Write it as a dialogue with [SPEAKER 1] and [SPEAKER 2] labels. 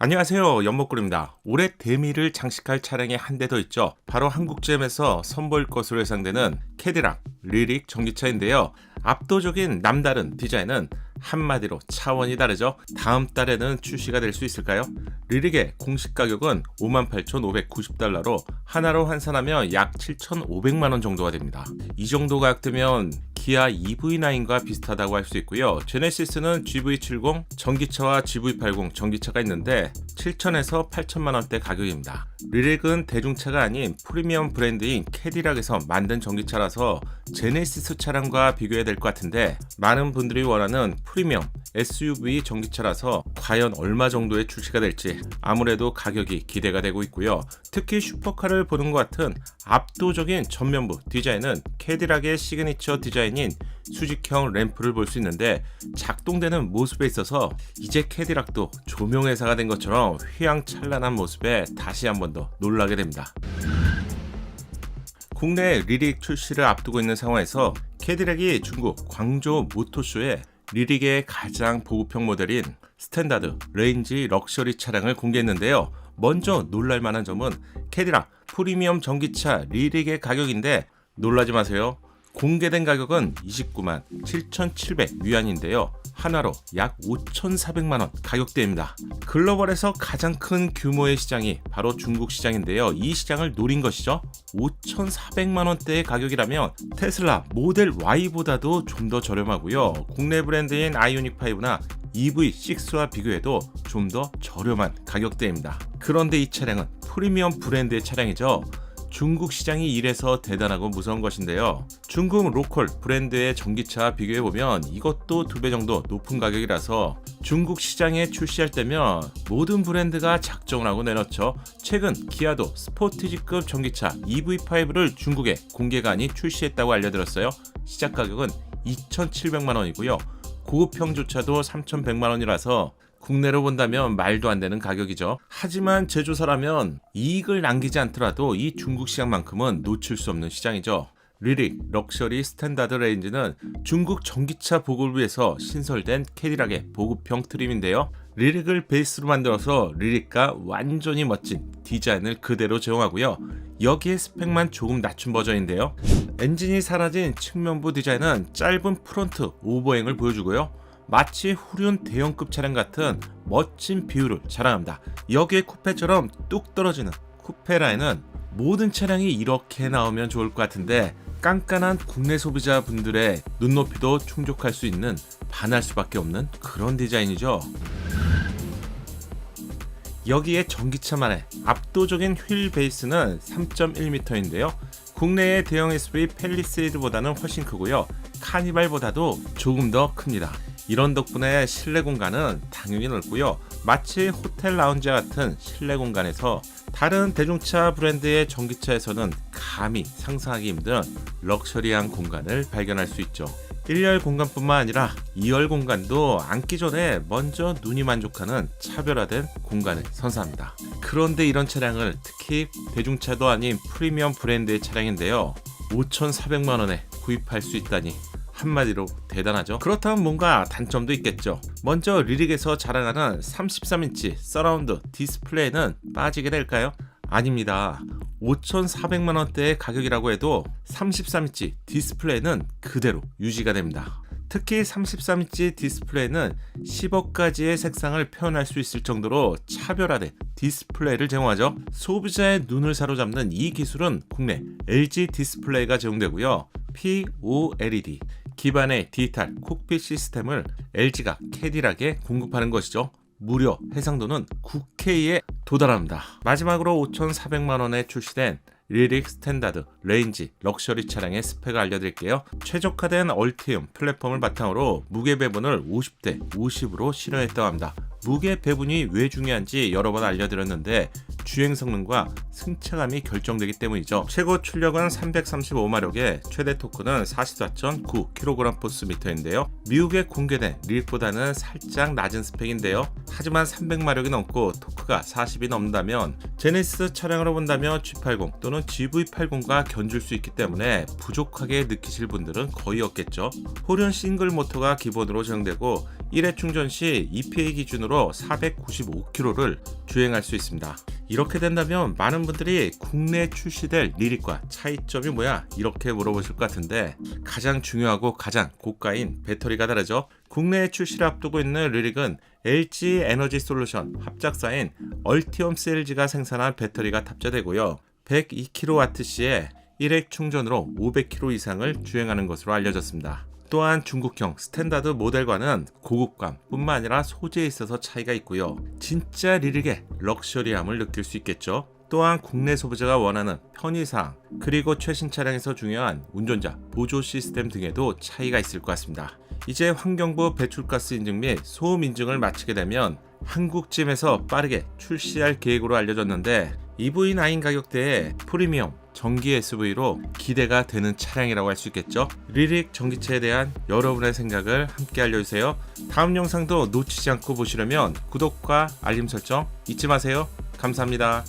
[SPEAKER 1] 안녕하세요 연목구리입니다. 올해 대미를 장식할 차량이 한 대 더 있죠. 바로 한국GM에서 선보일 것으로 예상되는 캐디락 리릭 전기차인데요. 압도적인 남다른 디자인은 한마디로 차원이 다르죠. 다음 달에는 출시가 될 수 있을까요? 리릭의 공식 가격은 58,590달러로 하나로 환산하면 약 7,500만 원 정도가 됩니다. 이 정도 가격대면 기아 EV9과 비슷하다고 할 수 있고요. 제네시스는 GV70 전기차와 GV80 전기차가 있는데 7천에서 8천만 원대 가격입니다. 리렉은 대중차가 아닌 프리미엄 브랜드인 캐디락에서 만든 전기차라서 제네시스 차량과 비교해야 될 것 같은데 많은 분들이 원하는 프리미엄 SUV 전기차라서 과연 얼마 정도의 출시가 될지 아무래도 가격이 기대가 되고 있고요. 특히 슈퍼카를 보는 것 같은 압도적인 전면부 디자인은 캐디락의 시그니처 디자인인 수직형 램프를 볼 수 있는데 작동되는 모습에 있어서 이제 캐디락도 조명 회사가 된 것처럼 휘황찬란한 모습에 다시 한 번 더 놀라게 됩니다. 국내 리릭 출시를 앞두고 있는 상황에서 캐디락이 중국 광저우 모토쇼에 리릭의 가장 보급형 모델인 스탠다드 레인지 럭셔리 차량을 공개했는데요. 먼저 놀랄 만한 점은 캐디락 프리미엄 전기차 리릭의 가격인데 놀라지 마세요. 공개된 가격은 29만 7,700 위안인데요. 하나로 약 5,400만 원 가격대입니다. 글로벌에서 가장 큰 규모의 시장이 바로 중국 시장인데요. 이 시장을 노린 것이죠. 5,400만 원대의 가격이라면 테슬라 모델 Y보다도 좀 더 저렴하고요. 국내 브랜드인 아이오닉 5나 EV6와 비교해도 좀 더 저렴한 가격대입니다. 그런데 이 차량은 프리미엄 브랜드의 차량이죠. 중국 시장이 이래서 대단하고 무서운 것인데요. 중국 로컬 브랜드의 전기차와 비교해 보면 이것도 두 배 정도 높은 가격이라서 중국 시장에 출시할 때면 모든 브랜드가 작정을 하고 내놓죠. 최근 기아도 스포티지급 전기차 EV5를 중국에 아닌 출시했다고 알려들었어요. 시작 가격은 2,700만 원이고요. 고급형조차도 3,100만 원이라서 국내로 본다면 말도 안 되는 가격이죠. 하지만 제조사라면 이익을 남기지 않더라도 이 중국 시장만큼은 놓칠 수 없는 시장이죠. 리릭 럭셔리 스탠다드 레인지는 중국 전기차 보급을 위해서 신설된 캐디락의 보급형 트림인데요. 리릭을 베이스로 만들어서 리릭과 완전히 멋진 디자인을 그대로 제공하고요. 여기에 스펙만 조금 낮춘 버전인데요. 엔진이 사라진 측면부 디자인은 짧은 프론트 오버행을 보여주고요. 마치 후륜 대형급 차량 같은 멋진 비율을 자랑합니다. 여기에 쿠페처럼 뚝 떨어지는 쿠페 라인은 모든 차량이 이렇게 나오면 좋을 것 같은데 깐깐한 국내 소비자 분들의 눈높이도 충족할 수 있는 반할 수밖에 없는 그런 디자인이죠. 여기에 전기차만의 압도적인 휠 베이스는 3.1m인데요. 국내의 대형 SUV 펠리세이드보다는 훨씬 크고요. 카니발보다도 조금 더 큽니다. 이런 덕분에 실내 공간은 당연히 넓고요. 마치 호텔 라운지 같은 실내 공간에서 다른 대중차 브랜드의 전기차에서는 감히 상상하기 힘든 럭셔리한 공간을 발견할 수 있죠. 1열 공간뿐만 아니라 2열 공간도 앉기 전에 먼저 눈이 만족하는 차별화된 공간을 선사합니다. 그런데 이런 차량을 특히 대중차도 아닌 프리미엄 브랜드의 차량인데요. 5,400만 원에 구입할 수 있다니 한마디로 대단하죠. 그렇다면 뭔가 단점도 있겠죠. 먼저 리릭에서 자랑하는 33인치 서라운드 디스플레이는 빠지게 될까요? 아닙니다. 5,400만 원대의 가격이라고 해도 33인치 디스플레이는 그대로 유지가 됩니다. 특히 33인치 디스플레이는 10억 가지의 색상을 표현할 수 있을 정도로 차별화된 디스플레이를 제공하죠. 소비자의 눈을 사로잡는 이 기술은 국내 LG 디스플레이가 제공되고요. POLED 기반의 디지털 콕핏 시스템을 LG가 캐디락에 공급하는 것이죠. 무려 해상도는 9K에 도달합니다. 마지막으로 5,400만 원에 출시된 리릭 스탠다드 레인지 럭셔리 차량의 스펙을 알려드릴게요. 최적화된 얼티움 플랫폼을 바탕으로 무게 배분을 50대 50으로 실현했다고 합니다. 무게 배분이 왜 중요한지 여러 번 알려드렸는데 주행 성능과 승차감이 결정되기 때문이죠. 최고 출력은 335마력에 최대 토크는 44.9kg/포스미터인데요. 미국에 공개된 릴보다는 살짝 낮은 스펙인데요. 하지만 300마력이 넘고 토크가 40이 넘는다면 제네시스 차량으로 본다면 G80 또는 GV80과 견줄 수 있기 때문에 부족하게 느끼실 분들은 거의 없겠죠. 호륜 싱글 모터가 기본으로 제공되고 1회 충전 시 EPA 기준으로 495km를 주행할 수 있습니다. 이렇게 된다면 많은 분들이 국내에 출시될 리릭과 차이점이 뭐야? 이렇게 물어보실 것 같은데 가장 중요하고 가장 고가인 배터리가 다르죠. 국내에 출시를 앞두고 있는 리릭은 LG 에너지 솔루션 합작사인 얼티엄 셀지가 생산한 배터리가 탑재되고요. 102kWh에 1회 충전으로 500km 이상을 주행하는 것으로 알려졌습니다. 또한 중국형 스탠다드 모델과는 고급감 뿐만 아니라 소재에 있어서 차이가 있고요. 진짜 리릭의 럭셔리함을 느낄 수 있겠죠. 또한 국내 소비자가 원하는 편의사항 그리고 최신 차량에서 중요한 운전자 보조 시스템 등에도 차이가 있을 것 같습니다. 이제 환경부 배출가스 인증 및 소음 인증을 마치게 되면 한국쯤에서 빠르게 출시할 계획으로 알려졌는데 EV9 가격대에 프리미엄 전기 SUV로 기대가 되는 차량이라고 할 수 있겠죠. 리릭 전기차에 대한 여러분의 생각을 함께 알려주세요. 다음 영상도 놓치지 않고 보시려면 구독과 알림 설정 잊지 마세요. 감사합니다.